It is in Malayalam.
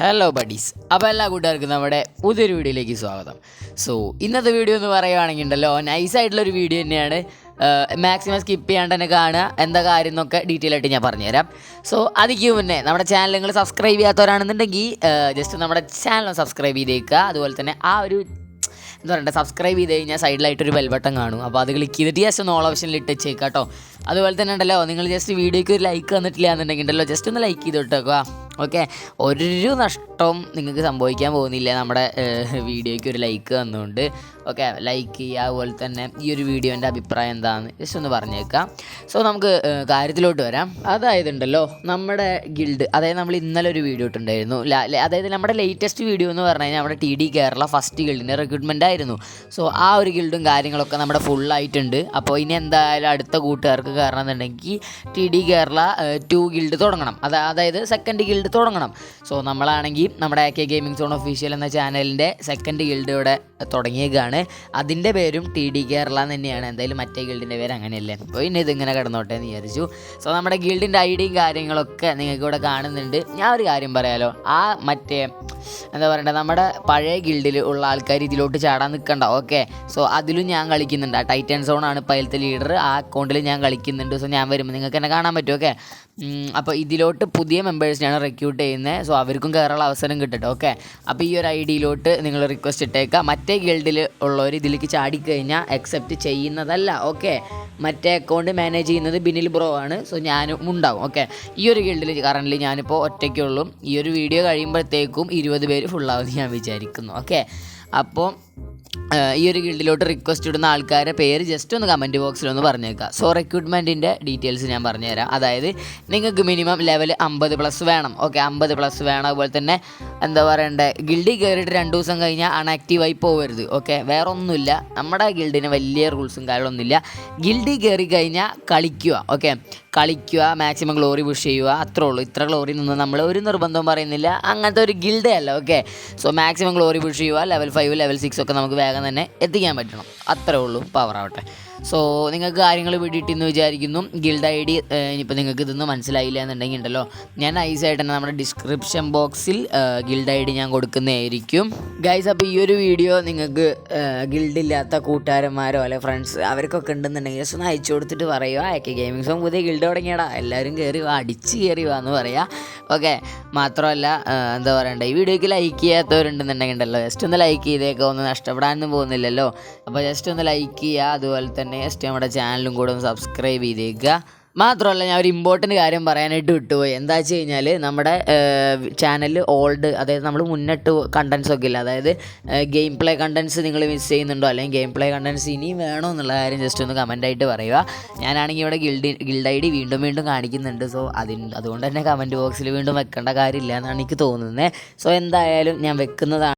ഹലോ ബഡീസ് അപ്പോൾ എല്ലാ കൂട്ടുകാർക്കും നമ്മുടെ പുതിയൊരു വീഡിയോയിലേക്ക് സ്വാഗതം. സോ ഇന്നത്തെ വീഡിയോ എന്ന് പറയുകയാണെങ്കിൽ ഉണ്ടല്ലോ നൈസായിട്ടുള്ളൊരു വീഡിയോ തന്നെയാണ്. മാക്സിമം സ്കിപ്പ് ചെയ്യാണ്ട് തന്നെ കാണുക. എന്താ കാര്യം എന്നൊക്കെ ഡീറ്റെയിൽ ആയിട്ട് ഞാൻ പറഞ്ഞുതരാം. സോ അതിക്ക് മുന്നേ നമ്മുടെ ചാനൽ നിങ്ങൾ സബ്സ്ക്രൈബ് ചെയ്യാത്തവരാണെന്നുണ്ടെങ്കിൽ ജസ്റ്റ് നമ്മുടെ ചാനൽ സബ്സ്ക്രൈബ് ചെയ്തേക്കുക. അതുപോലെ തന്നെ ആ ഒരു എന്താ പറയുക സബ്സ്ക്രൈബ് ചെയ്ത് കഴിഞ്ഞാൽ സൈഡിലായിട്ടൊരു ബെൽ ബട്ടൺ കാണും. അപ്പോൾ അത് ക്ലിക്ക് ചെയ്തിട്ട് ജസ്റ്റ് ഒന്ന് ഓൾ ഓപ്ഷനിൽ ഇട്ട് വെച്ചേക്കാം കേട്ടോ അതുപോലെ തന്നെ ഉണ്ടല്ലോ നിങ്ങൾ ജസ്റ്റ് വീഡിയോയ്ക്ക് ഒരു ലൈക്ക് തന്നിട്ടില്ല എന്നുണ്ടെങ്കിൽ ഉണ്ടല്ലോ ജസ്റ്റ് ഒന്ന് ലൈക്ക് ചെയ്ത് ഓക്കെ ഒരു നഷ്ടവും നിങ്ങൾക്ക് സംഭവിക്കാൻ പോകുന്നില്ല. നമ്മുടെ വീഡിയോയ്ക്ക് ഒരു ലൈക്ക് തന്നുകൊണ്ട് ഓക്കെ ലൈക്ക് ചെയ്യുക അതുപോലെ തന്നെ ഈ ഒരു വീഡിയോന്റെ അഭിപ്രായം എന്താണെന്ന് ജസ്റ്റ് ഒന്ന് പറഞ്ഞേക്കാം. സോ നമുക്ക് കാര്യത്തിലോട്ട് വരാം. അതായത് ഉണ്ടല്ലോ നമ്മുടെ ഗിൽഡ് അതായത് നമ്മൾ ഇന്നലെ ഒരു വീഡിയോ ഇട്ടുണ്ടായിരുന്നു അതായത് നമ്മുടെ ലേറ്റസ്റ്റ് വീഡിയോ എന്ന് പറഞ്ഞു കഴിഞ്ഞാൽ നമ്മുടെ ടി ഡി കേരള ഫസ്റ്റ് ഗിൽഡിന്റെ റിക്രൂട്ട്മെന്റ് ആയിരുന്നു. സോ ആ ഒരു ഗിൽഡും കാര്യങ്ങളൊക്കെ നമ്മുടെ ഫുള്ളായിട്ടുണ്ട് അപ്പോൾ ഇനി എന്തായാലും അടുത്ത കൂട്ടുകാർക്ക് കാരണം എന്നുണ്ടെങ്കിൽ T D Kerala two guild തുടങ്ങണം. അത് അതായത് സെക്കൻഡ് ഗിൽഡ് തുടങ്ങണം. സോ നമ്മളാണെങ്കിൽ നമ്മുടെ A K gaming zone official എന്ന ചാനലിന്റെ സെക്കൻഡ് ഗിൽഡ് ഇവിടെ തുടങ്ങിയേക്കാണ് അതിന്റെ പേരും ടി ഡി കേരള തന്നെയാണ്. എന്തായാലും മറ്റേ ഗിൽഡിന്റെ പേര് അങ്ങനെയല്ലേ. അപ്പോൾ പിന്നെ ഇതിങ്ങനെ കിടന്നോട്ടെ എന്ന് വിചാരിച്ചു. സോ നമ്മുടെ ഗിൽഡിന്റെ ഐഡിയും കാര്യങ്ങളൊക്കെ നിങ്ങൾക്ക് ഇവിടെ കാണുന്നുണ്ട്. ഞാൻ ഒരു കാര്യം പറയാലോ. ആ മറ്റേ എന്താ പറയണ്ടത് നമ്മുടെ പഴയ ഗിൽഡിൽ ഉള്ള ആൾക്കാർ ഇതിലോട്ട് ചാടാൻ നിൽക്കണ്ട. ഓക്കെ സോ അതിലും ഞാൻ കളിക്കുന്നുണ്ട്. ആ ടൈറ്റൻ സോൺ ആണ് ഇപ്പോൾ അതിലത്തെ ലീഡർ ആ അക്കൗണ്ടിൽ ഞാൻ കളിക്കുന്നുണ്ട്. സോ ഞാൻ വരുമ്പോൾ നിങ്ങൾക്ക് എന്നെ കാണാൻ പറ്റും. ഓക്കെ അപ്പോൾ ഇതിലോട്ട് പുതിയ മെമ്പേഴ്സിനെയാണ് റിക്രൂട്ട് ചെയ്യുന്നത് സോ അവർക്കും കയറാനുള്ള അവസരം കിട്ടട്ടെ. ഓക്കെ അപ്പോൾ ഈ ഒരു ഐ ഡിയിലോട്ട് നിങ്ങൾ റിക്വസ്റ്റ് ഇട്ടേക്കാം മറ്റേ ഗിൽഡിൽ ഉള്ളവർ ഇതിലേക്ക് ചാടിക്കഴിഞ്ഞാൽ അക്സെപ്റ്റ് ചെയ്യുന്നതല്ല ഓക്കെ മറ്റേ അക്കൗണ്ട് മാനേജ് ചെയ്യുന്നത് ബിനിൽ ബ്രോ ആണ് സോ ഞാനും ഉണ്ടാവും ഓക്കെ ഈ ഒരു ഗിൽഡിൽ കറന്റ് ഞാനിപ്പോൾ ഒറ്റയ്ക്കുള്ളൂ. ഈ ഒരു വീഡിയോ കഴിയുമ്പോഴത്തേക്കും ഇരുപത് പേര് ഫുള്ളാവും ഞാൻ വിചാരിക്കുന്നു ഓക്കെ അപ്പോൾ ഈ ഒരു ഗിൽഡിലോട്ട് റിക്വസ്റ്റ് ഇടുന്ന ആൾക്കാരുടെ പേര് ജസ്റ്റ് ഒന്ന് കമന്റ് ബോക്സിൽ ഒന്ന് പറഞ്ഞേക്കാം. സോ റിക്രൂട്ട്മെന്റിന്റെ ഡീറ്റെയിൽസ് ഞാൻ പറഞ്ഞുതരാം. അതായത് നിങ്ങൾക്ക് മിനിമം ലെവൽ അമ്പത് പ്ലസ് വേണം. ഓക്കെ അമ്പത് പ്ലസ് വേണം. അതുപോലെ തന്നെ എന്താ പറയണ്ടേ ഗിൽഡിൽ കയറിയിട്ട് രണ്ട് ദിവസം കഴിഞ്ഞാൽ അൺആക്റ്റീവായി പോകരുത് ഓക്കെ വേറെ ഒന്നുമില്ല നമ്മുടെ ഗിൽഡിന് വലിയ റൂൾസും കാര്യങ്ങളൊന്നുമില്ല. ഗിൽഡിൽ കയറി കഴിഞ്ഞാൽ കളിക്കുക. ഓക്കെ കളിക്കുക മാക്സിമം ഗ്ലോറി പുഷ് ചെയ്യുക. അത്രേ ഉള്ളൂ. ഇത്ര ഗ്ലോറി നിന്ന് നമ്മൾ ഒരു നിർബന്ധവും പറയുന്നില്ല. അങ്ങനത്തെ ഒരു ഗിൽഡേ അല്ല. Okay so maximum glory push ചെയ്യുക. ലെവൽ ഫൈവ് ലെവൽ സിക്സ് ഒക്കെ നമുക്ക് വേഗം തന്നെ എത്തിക്കാൻ പറ്റണം. അത്രേ ഉള്ളൂ പവർ ആവട്ടെ. സോ നിങ്ങൾക്ക് കാര്യങ്ങൾ വിടിയിട്ടെന്ന് വിചാരിക്കുന്നു. ഗിൽഡ് ഐ ഡി ഇനിയിപ്പോൾ നിങ്ങൾക്ക് ഇതൊന്നും മനസ്സിലായില്ല എന്നുണ്ടെങ്കിൽ ഉണ്ടല്ലോ. ഞാൻ ഐസായിട്ട് തന്നെ നമ്മുടെ ഡിസ്ക്രിപ്ഷൻ ബോക്സിൽ ഗിൽഡ് ഐ ഡി ഞാൻ കൊടുക്കുന്നതായിരിക്കും. ഗൈസ് അപ്പോൾ ഈ ഒരു വീഡിയോ നിങ്ങൾക്ക് ഗിൽഡ് ഇല്ലാത്ത കൂട്ടുകാരന്മാരോ അല്ലെ ഫ്രണ്ട്സ് അവർക്കൊക്കെ ഉണ്ടെന്നുണ്ടെങ്കിൽ ജസ്റ്റ് ഒന്ന് അയച്ചു കൊടുത്തിട്ട് പറയുക ഒക്കെ ഗെയിമിംഗ് സോങ് പുതിയ ഗിൽഡ് തുടങ്ങിയടാ. എല്ലാവരും കയറി അടിച്ച് കയറി വാന്ന് എന്ന് പറയാം. ഓക്കെ മാത്രമല്ല എന്താ പറയണ്ടേ ഈ വീഡിയോക്ക് ലൈക്ക് ചെയ്യാത്തവരുണ്ടെന്നുണ്ടെങ്കിൽ ഉണ്ടല്ലോ ജസ്റ്റ് ഒന്ന് ലൈക്ക് ചെയ്തേക്കോ. ഒന്നും നഷ്ടപ്പെടാനൊന്നും പോകുന്നില്ലല്ലോ. അപ്പോൾ ജസ്റ്റ് ഒന്ന് ലൈക്ക് ചെയ്യുക. അതുപോലെ തന്നെ ജസ്റ്റ് നമ്മുടെ ചാനലും കൂടെ ഒന്ന് സബ്സ്ക്രൈബ് ചെയ്തേക്കുക. മാത്രമല്ല ഞാൻ ഒരു ഇമ്പോർട്ടന്റ് കാര്യം പറയാനായിട്ട് വിട്ടുപോയി. എന്താ വെച്ച് കഴിഞ്ഞാൽ നമ്മുടെ ചാനലിൽ ഓൾഡ് അതായത് നമ്മൾ മുന്നിട്ട് കണ്ടൻസ് ഒക്കെ ഇല്ല. അതായത് ഗെയിം പ്ലേ കണ്ടൻസ് നിങ്ങൾ മിസ് ചെയ്യുന്നുണ്ടോ? അല്ലെങ്കിൽ ഗെയിം പ്ലേ കണ്ടൻസ് ഇനിയും വേണോ എന്നുള്ള കാര്യം ജസ്റ്റ് ഒന്ന് കമന്റ് ആയിട്ട് പറയുക. ഞാനാണെങ്കിൽ ഇവിടെ ഗിൽഡ് ഗിൽഡ് ഐ ഡി വീണ്ടും വീണ്ടും കാണിക്കുന്നുണ്ട്. സോ അതിന് അതുകൊണ്ട് തന്നെ കമന്റ് ബോക്സിൽ വീണ്ടും വെക്കേണ്ട കാര്യമില്ല എന്നാണ് എനിക്ക് തോന്നുന്നത് സോ എന്തായാലും ഞാൻ വെക്കുന്നതാണ്